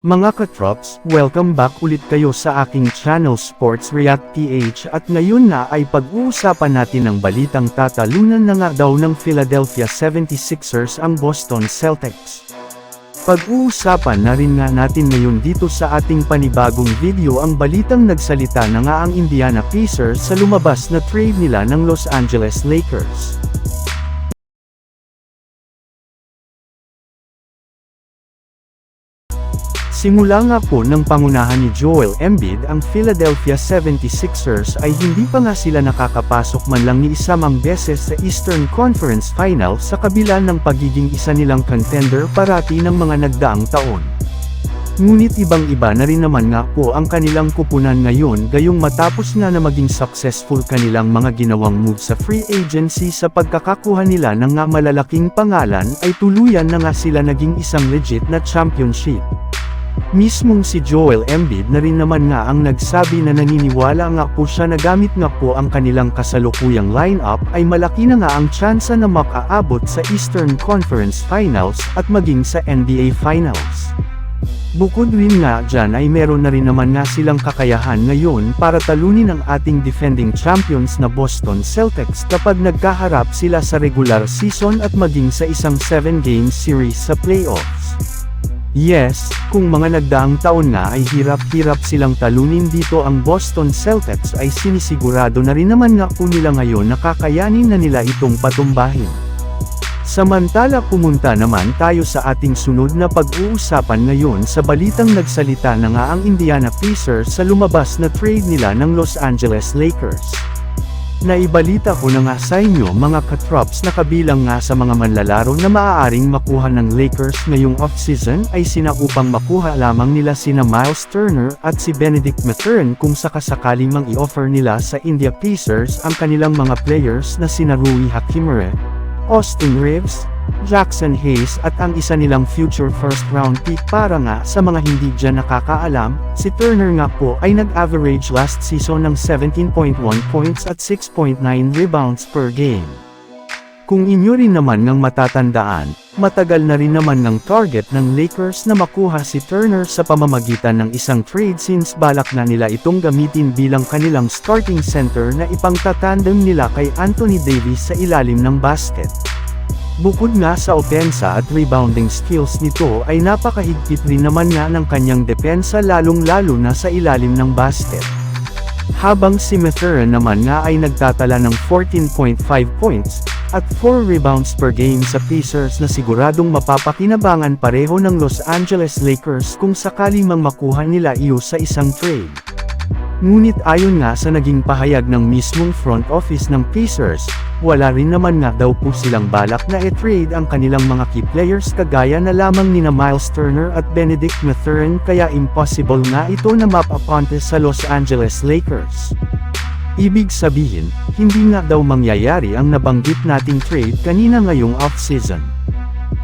Mga katrops, welcome back ulit kayo sa aking channel Sports React PH at ngayon na ay pag-uusapan natin ang balitang tatalunan na nga daw ng Philadelphia 76ers ang Boston Celtics. Pag-uusapan na rin nga natin ngayon dito sa ating panibagong video ang balitang nagsalita na nga ang Indiana Pacers sa lumabas na trade nila ng Los Angeles Lakers. Simula nga po ng pangunahan ni Joel Embiid ang Philadelphia 76ers ay hindi pa nga sila nakakapasok man lang ni isamang beses sa Eastern Conference Final sa kabila ng pagiging isa nilang contender parati ng mga nagdaang taon. Ngunit ibang-iba na rin naman nga po ang kanilang kupunan ngayon gayong matapos nga na maging successful kanilang mga ginawang move sa free agency sa pagkakakuha nila ng nga malalaking pangalan ay tuluyan na nga sila naging isang legit na championship. Mismong si Joel Embiid na rin naman nga ang nagsabi na naniniwala nga po siya na gamit nga po ang kanilang kasalukuyang lineup ay malaki na nga ang tsansa na makaabot sa Eastern Conference Finals at maging sa NBA Finals. Bukod rin nga dyan ay meron na rin naman nga silang kakayahan ngayon para talunin ang ating defending champions na Boston Celtics kapag nagkaharap sila sa regular season at maging sa isang 7-game series sa playoffs. Yes, kung mga nagdaang taon na ay hirap-hirap silang talunin dito ang Boston Celtics ay sinisigurado na rin naman nga po nila ngayon na kakayanin na nila itong patumbahin. Samantala pumunta naman tayo sa ating sunod na pag-uusapan ngayon sa balitang nagsalita na nga ang Indiana Pacers sa lumabas na trade nila ng Los Angeles Lakers. Naibalita ko na nga sa inyo mga katrops na kabilang nga sa mga manlalaro na maaaring makuha ng Lakers ngayong off-season ay sina upang makuha lamang nila sina Miles Turner at si Benedict Mathurin kung sakasakaling mang i-offer nila sa India Pacers ang kanilang mga players na sina Rui Hachimura, Austin Reeves, Jackson Hayes at ang isa nilang future first round pick para nga sa mga hindi dyan nakakaalam, si Turner nga po ay nag-average last season ng 17.1 points at 6.9 rebounds per game. Kung inyo rin naman ngang matatandaan, matagal na rin naman ng target ng Lakers na makuha si Turner sa pamamagitan ng isang trade since balak na nila itong gamitin bilang kanilang starting center na ipangtatandem nila kay Anthony Davis sa ilalim ng basket. Bukod nga sa opensa at rebounding skills nito ay napakahigpit rin naman nga ng kanyang depensa lalong-lalo na sa ilalim ng basket. Habang si Mathurin naman nga ay nagtatala ng 14.5 points, at 4 rebounds per game sa Pacers na siguradong mapapakinabangan pareho ng Los Angeles Lakers kung sakaling mang makuha nila iyo sa isang trade. Ngunit ayon nga sa naging pahayag ng mismong front office ng Pacers, wala rin naman nga daw po silang balak na i-trade ang kanilang mga key players kagaya na lamang nina Miles Turner at Benedict Mathurin kaya impossible nga ito na mapaponte sa Los Angeles Lakers. Ibig sabihin, hindi nga daw mangyayari ang nabanggit nating trade kanina ngayong off-season.